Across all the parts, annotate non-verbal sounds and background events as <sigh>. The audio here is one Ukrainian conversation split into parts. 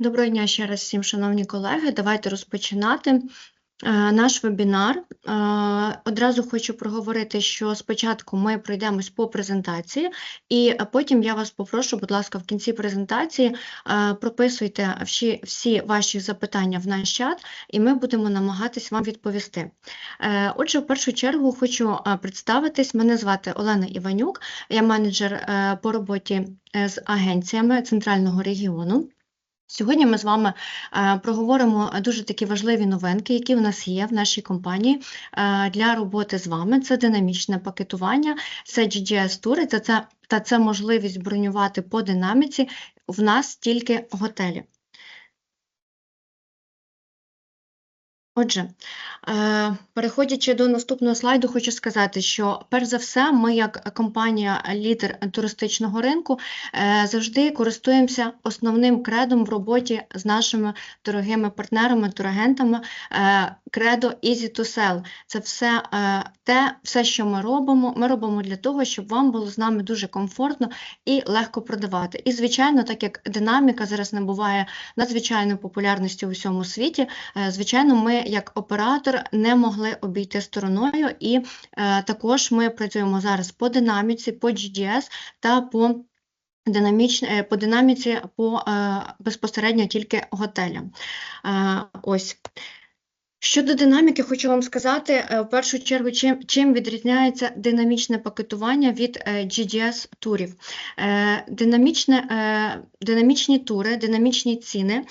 Доброго дня ще раз всім, шановні колеги. Давайте розпочинати е, наш вебінар. Е, Одразу хочу проговорити, що спочатку ми пройдемось по презентації, і потім я вас попрошу, будь ласка, в кінці презентації е, прописуйте всі, всі ваші запитання в наш чат, і ми будемо намагатись вам відповісти. Отже, в першу чергу хочу представитись. Мене звати Олена Іванюк, я менеджер по роботі з агенціями Центрального регіону. Сьогодні ми з вами е, проговоримо дуже такі важливі новинки, які в нас є в нашій компанії е, для роботи з вами. Це динамічне пакетування, це GGS-тури, та це, та це можливість бронювати по динаміці в нас тільки готелі. Отже, е, переходячи до наступного слайду, хочу сказати, що перш за все, ми, як компанія лідер туристичного ринку, е, завжди користуємося основним кредом в роботі з нашими дорогими партнерами, турагентами. е, Кредо Easy to Sell. Це все те, все, що ми робимо. Ми робимо для того, щоб вам було з нами дуже комфортно і легко продавати. І, звичайно, так як динаміка зараз набуває надзвичайної популярності у всьому світі, звичайно, ми як оператор не могли обійти стороною, і е, також ми працюємо зараз по динаміці, по GDS та по динаміч... е, по динаміці по е, безпосередньо тільки готелям. Ось. Щодо динаміки, хочу вам сказати, е, в першу чергу, чим, чим відрізняється динамічне пакетування від е, GDS-турів. Е, Динамічне, динамічні тури, динамічні ціни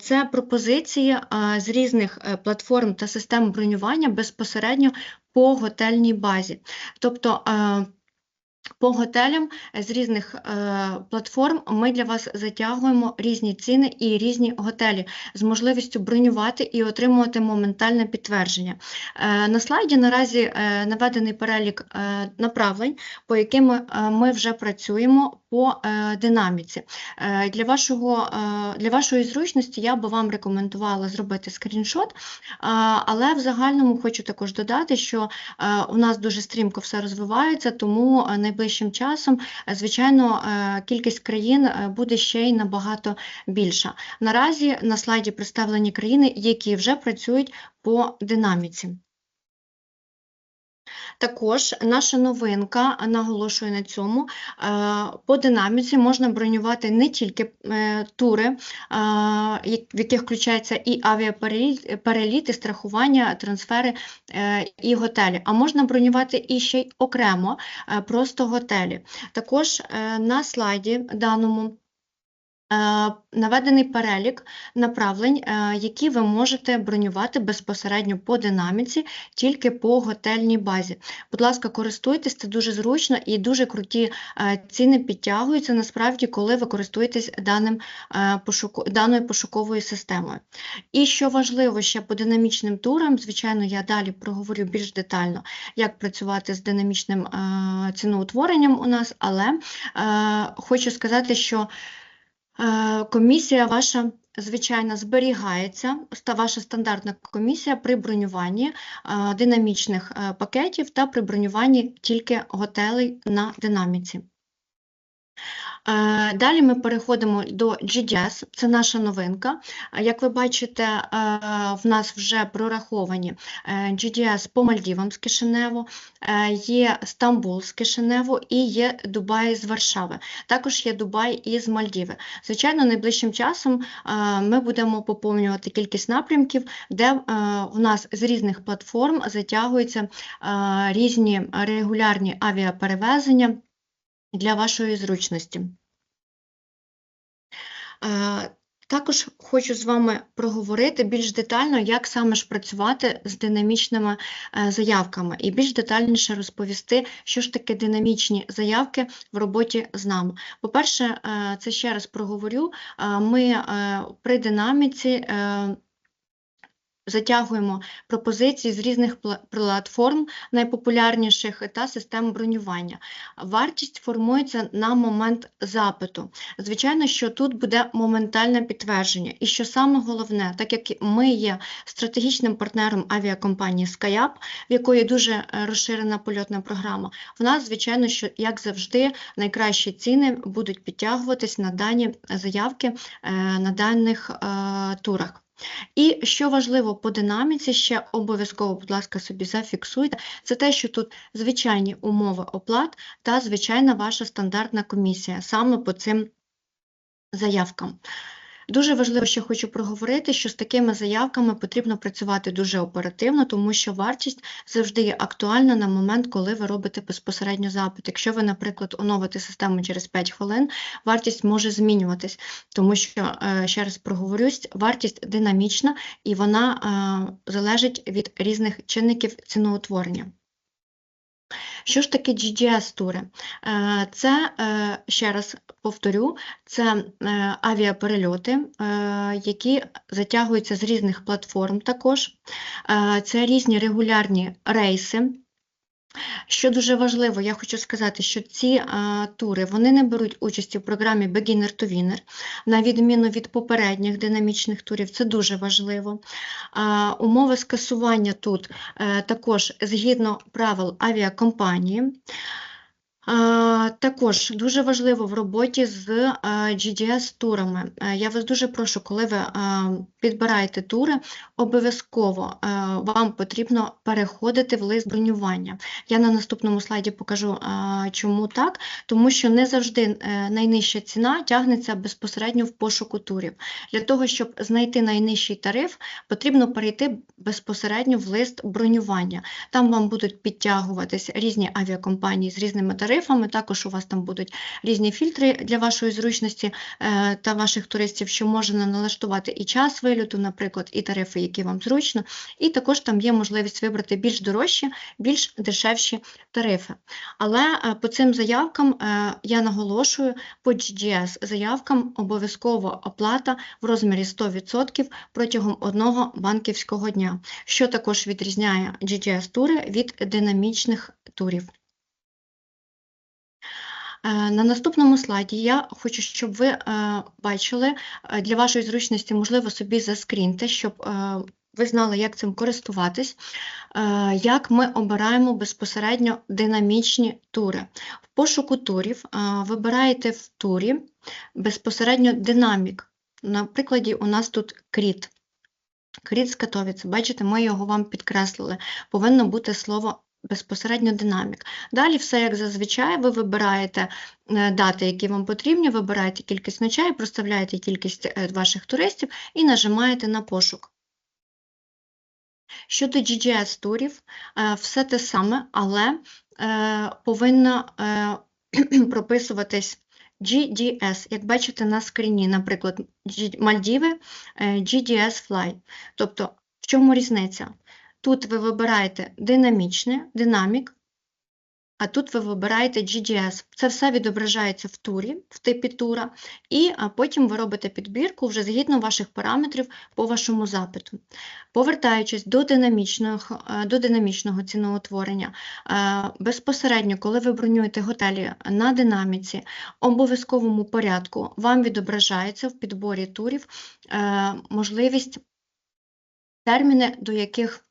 це пропозиції з різних платформ та систем бронювання безпосередньо по готельній базі. Тобто по готелям з різних е, платформ ми для вас затягуємо різні ціни і різні готелі з можливістю бронювати і отримувати моментальне підтвердження. Е, на слайді наразі е, наведений перелік е, направлень, по яким е, ми вже працюємо по е, динаміці. Е, для, вашого, е, для вашої зручності я би вам рекомендувала зробити скріншот, е, але в загальному хочу також додати, що е, у нас дуже стрімко все розвивається, тому е, найближчим часом, е, звичайно, е, кількість країн е, буде ще й набагато більша. Наразі на слайді представлені країни, які вже працюють по динаміці. Також наша новинка, наголошую на цьому, е, по динаміці можна бронювати не тільки е, тури, е, в яких включається і авіапереліт, і страхування, трансфери і готелі, а можна бронювати і ще й окремо просто готелі. Також на слайді даному наведений перелік направлень, е, які ви можете бронювати безпосередньо по динаміці, тільки по готельній базі. Будь ласка, користуйтесь, це дуже зручно і дуже круті е, ціни підтягуються насправді, коли ви користуєтесь даним, е, даною пошуковою системою. І що важливо ще по динамічним турам, звичайно, я далі проговорю більш детально, як працювати з динамічним е, ціноутворенням у нас, але е, хочу сказати, що Е, Комісія ваша, звичайно, зберігається, ваша стандартна комісія при бронюванні е, динамічних е, пакетів та при бронюванні тільки готелей на динаміці. Е, Далі ми переходимо до GDS, це наша новинка. Е, Як ви бачите, е, в нас вже прораховані GDS по Мальдівам з Кишиневу, є Стамбул з Кишиневу і є Дубай з Варшави. Також є Дубай із Мальдіви. Звичайно, найближчим часом ми будемо поповнювати кількість напрямків, де у нас з різних платформ затягуються різні регулярні авіаперевезення для вашої зручності. Е, Також хочу з вами проговорити більш детально, як саме ж працювати з динамічними е, заявками, і більш детальніше розповісти, що ж таке динамічні заявки в роботі з нами. По-перше, е, це ще раз проговорю, ми при динаміці затягуємо пропозиції з різних платформ, найпопулярніших та систем бронювання. Вартість формується на момент запиту. Звичайно, що тут буде моментальне підтвердження. І що саме головне, так як ми є стратегічним партнером авіакомпанії SkyUp, в якої дуже е, розширена польотна програма, в нас, звичайно, що як завжди, найкращі ціни будуть підтягуватись на дані заявки е, на даних е, турах. І що важливо по динаміці, ще обов'язково, будь ласка, собі зафіксуйте, це те, що тут звичайні умови оплат та звичайна ваша стандартна комісія саме по цим заявкам. Дуже важливо, що хочу проговорити, що з такими заявками потрібно працювати дуже оперативно, тому що вартість завжди є актуальна на момент, коли ви робите безпосередньо запит. Якщо ви, наприклад, оновите систему через 5 хвилин, вартість може змінюватись, тому що, е, ще раз проговорюсь, вартість динамічна і вона е, залежить від різних чинників ціноутворення. Що ж таке GDS-тури? Е, Це, е, ще раз повторю, це е, авіаперельоти, які затягуються з різних платформ також. Це різні регулярні рейси. Що дуже важливо, я хочу сказати, що ці а, тури вони не беруть участі в програмі Beginner to Winner, на відміну від попередніх динамічних турів, це дуже важливо. А, умови скасування тут а, також згідно правил авіакомпанії. Також дуже важливо в роботі з е, GDS-турами. Е, Я вас дуже прошу, коли ви е, підбираєте тури, обов'язково вам потрібно переходити в лист бронювання. Я на наступному слайді покажу, чому так, тому що не завжди найнижча ціна тягнеться безпосередньо в пошуку турів. Для того, щоб знайти найнижчий тариф, потрібно перейти безпосередньо в лист бронювання. Там вам будуть підтягуватись різні авіакомпанії з різними тарифами. Також у вас там будуть різні фільтри для вашої зручності е, та ваших туристів, що можна налаштувати і час вильоту, наприклад, і тарифи, які вам зручно. І також там є можливість вибрати більш дорожчі, більш дешевші тарифи. Але е, по цим заявкам е, я наголошую, по GDS заявкам обов'язково оплата в розмірі 100% протягом одного банківського дня, що також відрізняє GDS-тури від динамічних турів. Е, На наступному слайді я хочу, щоб ви е, бачили е, для вашої зручності, можливо, собі заскріньте, щоб ви знали, як цим користуватись, як ми обираємо безпосередньо динамічні тури. В пошуку турів вибираєте в турі безпосередньо динамік. На прикладі у нас тут кріт. Кріт з Катовіці. Бачите, ми його вам підкреслили. Повинно бути слово безпосередньо динамік. Далі все як зазвичай, ви вибираєте е, дати, які вам потрібні, вибираєте кількість ночей, проставляєте кількість е, ваших туристів і нажимаєте на пошук. Щодо GGS-турів, е, все те саме, але повинно <clears throat> прописуватись GDS. Як бачите на скріні, наприклад, Мальдіви, GDS Fly. Тобто, в чому різниця? Тут ви вибираєте динамічне, динамік, а тут ви вибираєте GDS. Це все відображається в турі, в типі тура, і потім ви робите підбірку вже згідно ваших параметрів по вашому запиту. Повертаючись до динамічного, е, до динамічного ціноутворення, е, безпосередньо, коли ви бронюєте готелі на динаміці, обов'язковому порядку вам відображається в підборі турів е, можливість терміни, до яких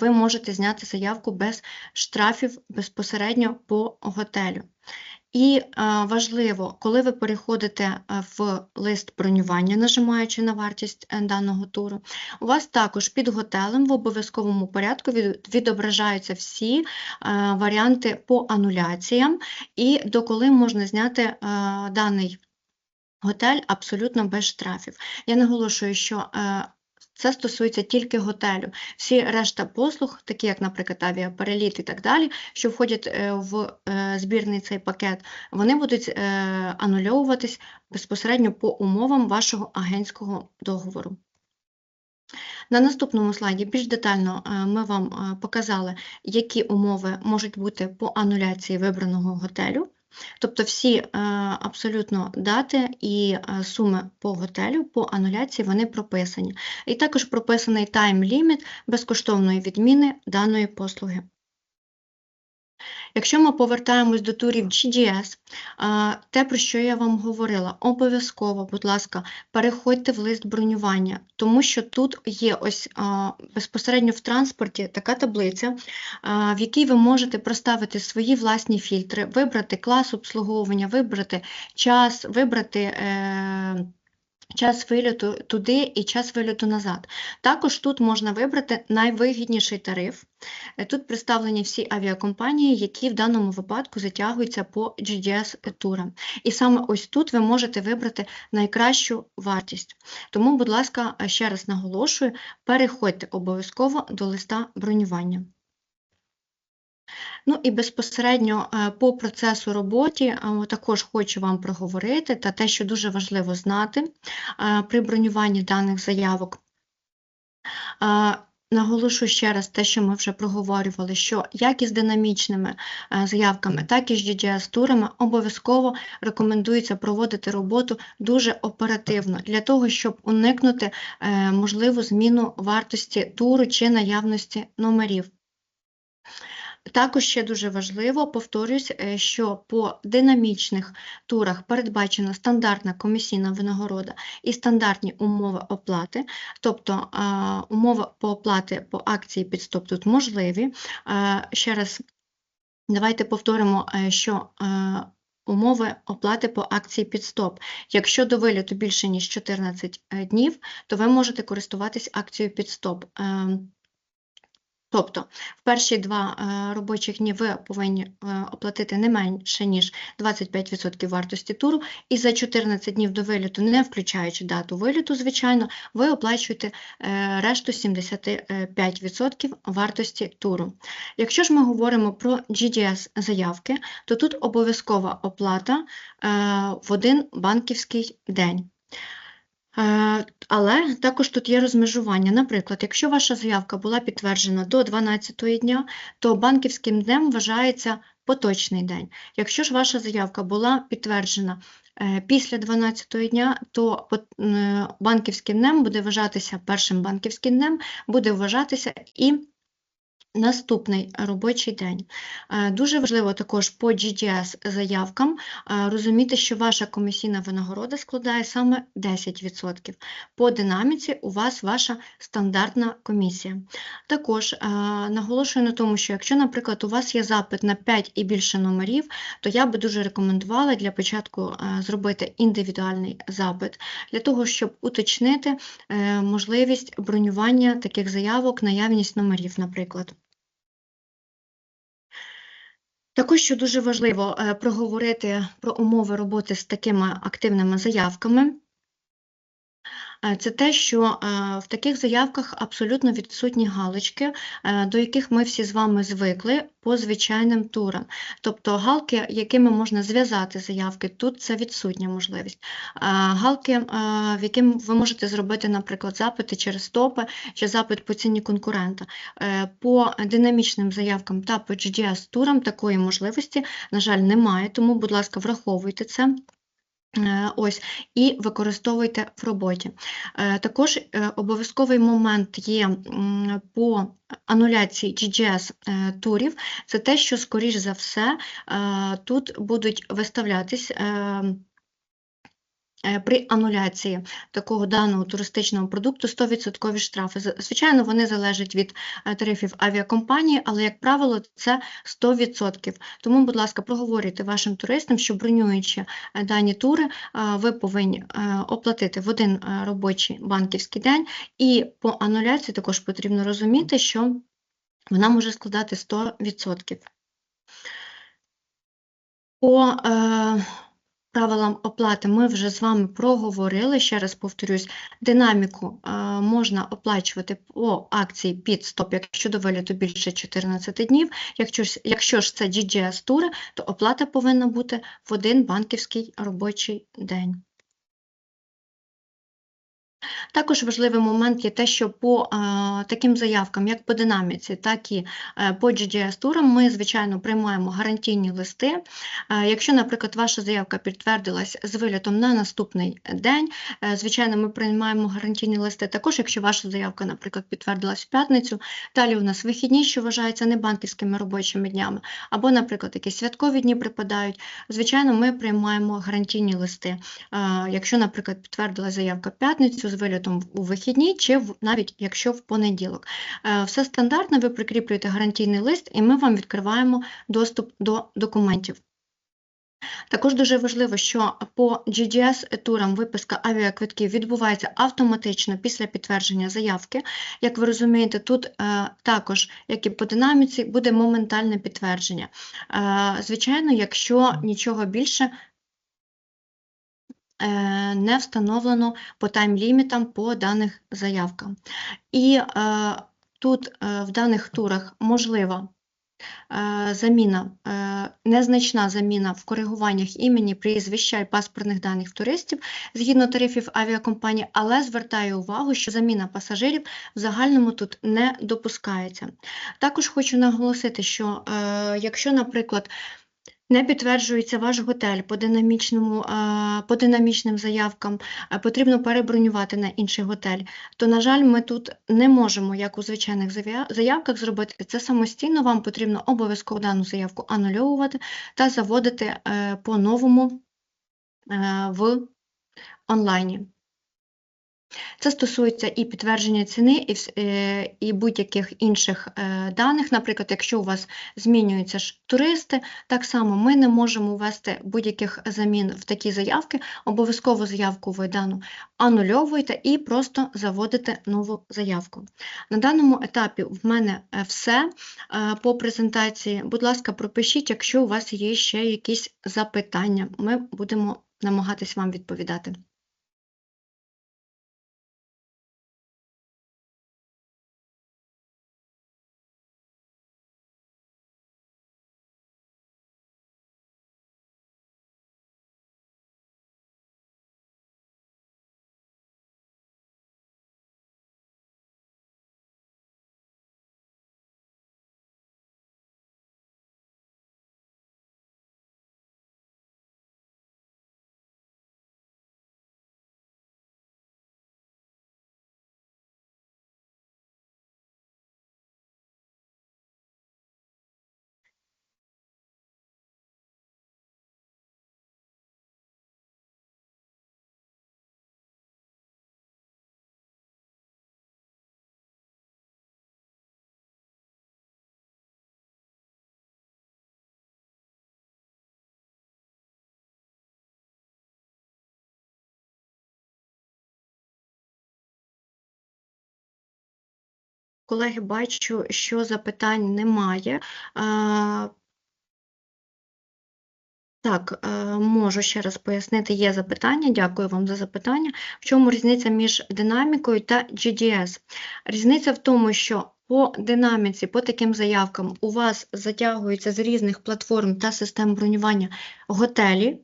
ви можете зняти заявку без штрафів безпосередньо по готелю. І е, важливо, коли ви переходите е, в лист бронювання, нажимаючи на вартість е, даного туру, у вас також під готелем в обов'язковому порядку відображаються всі е, варіанти по ануляціям і доколи можна зняти е, даний готель абсолютно без штрафів. Я наголошую, що е, це стосується тільки готелю. Всі решта послуг, такі як, наприклад, авіапереліт і так далі, що входять е, в е, збірний цей пакет, вони будуть е, анульовуватись безпосередньо по умовам вашого агентського договору. На наступному слайді більш детально ми вам показали, які умови можуть бути по ануляції вибраного готелю. Тобто всі е, абсолютно дати і е, суми по готелю, по ануляції вони прописані. І також прописаний тайм-ліміт безкоштовної відміни даної послуги. Якщо ми повертаємось до турів GDS, те, про що я вам говорила, обов'язково, будь ласка, переходьте в лист бронювання, тому що тут є ось безпосередньо в транспорті така таблиця, в якій ви можете проставити свої власні фільтри, вибрати клас обслуговування, вибрати час, вибрати. Е, Час вильоту туди і час вильоту назад. Також тут можна вибрати найвигідніший тариф. Е, Тут представлені всі авіакомпанії, які в даному випадку затягуються по GDS-турам. І саме ось тут ви можете вибрати найкращу вартість. Тому, будь ласка, ще раз наголошую, переходьте обов'язково до листа бронювання. Ну і безпосередньо е, по процесу роботи е, також хочу вам проговорити та те, що дуже важливо знати е, при бронюванні даних заявок. Наголошу ще раз те, що ми вже проговорювали, що як із динамічними заявками, так і з GDS-турами обов'язково рекомендується проводити роботу дуже оперативно для того, щоб уникнути можливу зміну вартості туру чи наявності номерів. Також ще дуже важливо, повторюсь, е, що по динамічних турах передбачена стандартна комісійна винагорода і стандартні умови оплати, тобто умови по оплати по акції підстоп тут можливі. Ще раз давайте повторимо, е, що е, Умови оплати по акції підстоп. Якщо до виліту більше ніж 14 днів, то ви можете користуватись акцією підстоп. Тобто в перші два е, робочих дні ви повинні е, оплатити не менше, ніж 25% вартості туру, і за 14 днів до виліту, не включаючи дату виліту, звичайно, ви оплачуєте е, решту 75% вартості туру. Якщо ж ми говоримо про GDS-заявки, то тут обов'язкова оплата в один банківський день. Е, але також тут є розмежування. Наприклад, якщо ваша заявка була підтверджена до 12 дня, то банківським днем вважається поточний день. Якщо ж ваша заявка була підтверджена е, після 12 дня, то е, банківським днем буде вважатися першим банківським днем, буде вважатися і Наступний робочий день. Е, дуже важливо також по GDS-заявкам е, розуміти, що ваша комісійна винагорода складає саме 10%. По динаміці у вас ваша стандартна комісія. Також е, наголошую на тому, що якщо, наприклад, у вас є запит на 5 і більше номерів, то я би дуже рекомендувала для початку зробити індивідуальний запит, для того, щоб уточнити можливість бронювання таких заявок, наявність номерів, наприклад. Також що дуже важливо е, проговорити про умови роботи з такими активними заявками. Е, це те, що е, в таких заявках абсолютно відсутні галочки, е, до яких ми всі з вами звикли по звичайним турам. Тобто галки, якими можна зв'язати заявки, тут це відсутня можливість. Галки, в яким ви можете зробити, наприклад, запити через топи чи запит по ціні конкурента. По динамічним заявкам та по GDS-турам такої можливості, на жаль, немає, тому, будь ласка, враховуйте це. Е, ось, І використовуйте в роботі. Е, також е, обов'язковий момент є по ануляції GGS-турів, це те, що, скоріш за все, тут будуть виставлятись при ануляції такого даного туристичного продукту 100% штрафи. Звичайно, вони залежать від е, тарифів авіакомпанії, але, як правило, це 100%. Тому, будь ласка, проговорюйте вашим туристам, що бронюючи е, дані тури, ви повинні оплатити в один робочий банківський день, і по ануляції також потрібно розуміти, що вона може складати 100%. По правилам оплати ми вже з вами проговорили. Ще раз повторюсь, динаміку е, можна оплачувати по акції під стоп, якщо до виліту більше 14 днів. Якщо ж, якщо ж це GGS-тури, то оплата повинна бути в один банківський робочий день. Також важливий момент є те, що по е, таким заявкам, як по динаміці, так і е, по GGS-турам, ми, звичайно, приймаємо гарантійні листи. Е, якщо, наприклад, ваша заявка підтвердилась з вилітом на наступний день, звичайно, ми приймаємо гарантійні листи. Також, якщо ваша заявка, наприклад, підтвердилась в п'ятницю, далі у нас вихідні, що вважаються не банківськими робочими днями, або, наприклад, якісь святкові дні припадають, звичайно, ми приймаємо гарантійні листи. Якщо, наприклад, підтвердила заявка в п'ятницю вилітом у вихідні, чи навіть якщо в понеділок. Е, Все стандартно, ви прикріплюєте гарантійний лист, і ми вам відкриваємо доступ до документів. Також дуже важливо, що по GDS-турам виписка авіаквитків відбувається автоматично після підтвердження заявки. Як ви розумієте, тут е, також, як і по динаміці, буде моментальне підтвердження. Е, Звичайно, якщо нічого більше не встановлено по тайм-лімітам по даних заявкам. І е, тут е, в даних турах можлива е, заміна, е, незначна заміна в коригуваннях імені, прізвища і паспортних даних туристів згідно тарифів авіакомпанії, але звертаю увагу, що заміна пасажирів в загальному тут не допускається. Також хочу наголосити, що е, якщо, наприклад, не підтверджується ваш готель по динамічному, по динамічним заявкам, потрібно перебронювати на інший готель, то, на жаль, ми тут не можемо, як у звичайних заявках, зробити це самостійно. Вам потрібно обов'язково дану заявку анульовувати та заводити е, по-новому е, в онлайні. Це стосується і підтвердження ціни, і, е, і будь-яких інших е, даних. Наприклад, якщо у вас змінюються ж туристи, так само ми не можемо ввести будь-яких замін в такі заявки. Обов'язково заявку ви дану анульовуєте і просто заводите нову заявку. На даному етапі в мене е, все по презентації. Будь ласка, пропишіть, якщо у вас є ще якісь запитання. Ми будемо намагатись вам відповідати. Колеги, бачу, що запитань немає. Так, е, можу ще раз пояснити, є запитання. Дякую вам за запитання. В чому різниця між динамікою та GDS? Різниця в тому, що по динаміці, по таким заявкам у вас затягуються з різних платформ та систем бронювання готелі,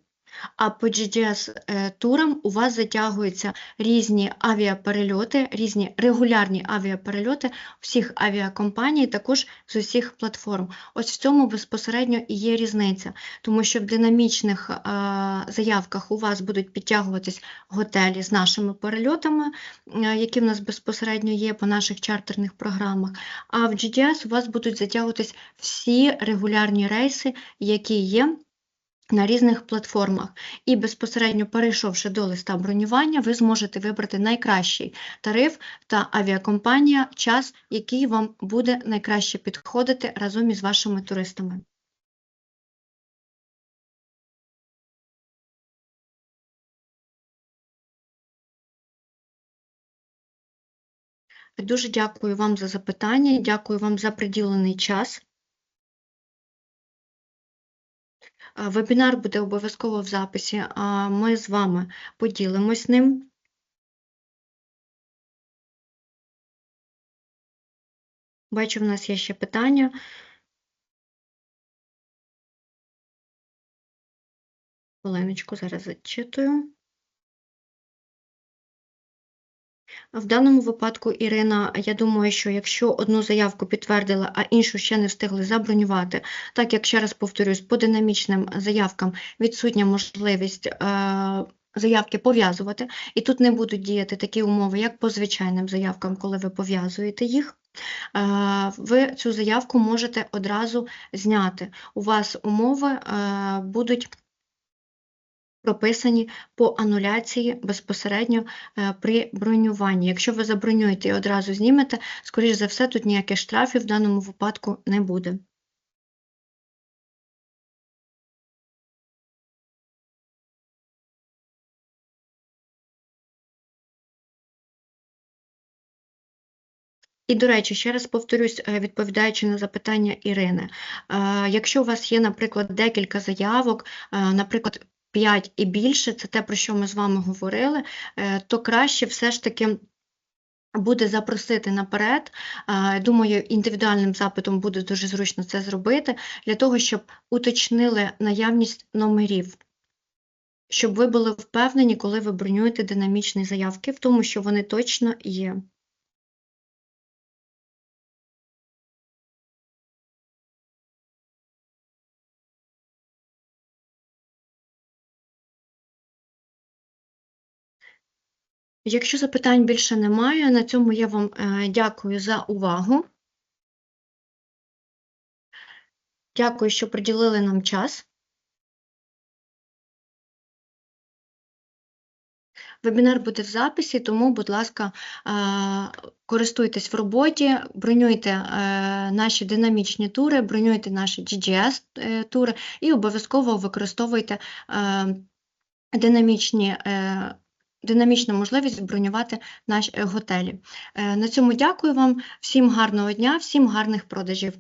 а по GDS-турам у вас затягуються різні авіаперельоти, різні регулярні авіаперельоти всіх авіакомпаній, також з усіх платформ. Ось в цьому безпосередньо і є різниця, тому що в динамічних е, заявках у вас будуть підтягуватись готелі з нашими перельотами, е, які в нас безпосередньо є по наших чартерних програмах. А в GDS у вас будуть затягуватись всі регулярні рейси, які є. На різних платформах, і безпосередньо перейшовши до листа бронювання, ви зможете вибрати найкращий тариф та авіакомпанія, час, який вам буде найкраще підходити разом із вашими туристами. Дуже дякую вам за запитання, дякую вам за приділений час. Вебінар буде обов'язково в записі, а ми з вами поділимось ним. Бачу, в нас є ще питання. Оленочку зараз зачитую. В даному випадку, Ірина, я думаю, що якщо одну заявку підтвердили, а іншу ще не встигли забронювати, так як ще раз повторюсь, по динамічним заявкам відсутня можливість е, заявки пов'язувати, і тут не будуть діяти такі умови, як по звичайним заявкам, коли ви пов'язуєте їх. е, Ви цю заявку можете одразу зняти. У вас умови е, будуть прописані по ануляції безпосередньо е, при бронюванні. Якщо ви забронюєте і одразу знімете, скоріш за все, тут ніяких штрафів в даному випадку не буде. І, до речі, ще раз повторюсь, е, відповідаючи на запитання Ірини, е, якщо у вас є, наприклад, декілька заявок, наприклад, 5 і більше, це те, про що ми з вами говорили, е, то краще все ж таки буде запросити наперед. Думаю, індивідуальним запитом буде дуже зручно це зробити, для того, щоб уточнили наявність номерів. Щоб ви були впевнені, коли ви бронюєте динамічні заявки, в тому, що вони точно є. Якщо запитань більше немає, на цьому я вам е, дякую за увагу. Дякую, що приділили нам час. Вебінар буде в записі, тому, будь ласка, е, користуйтесь в роботі, бронюйте е, наші динамічні тури, бронюйте наші GGS е, тури і обов'язково використовуйте динамічні. Динамічну можливість бронювати наші е, готелі. Е, На цьому дякую вам, всім гарного дня, всім гарних продажів.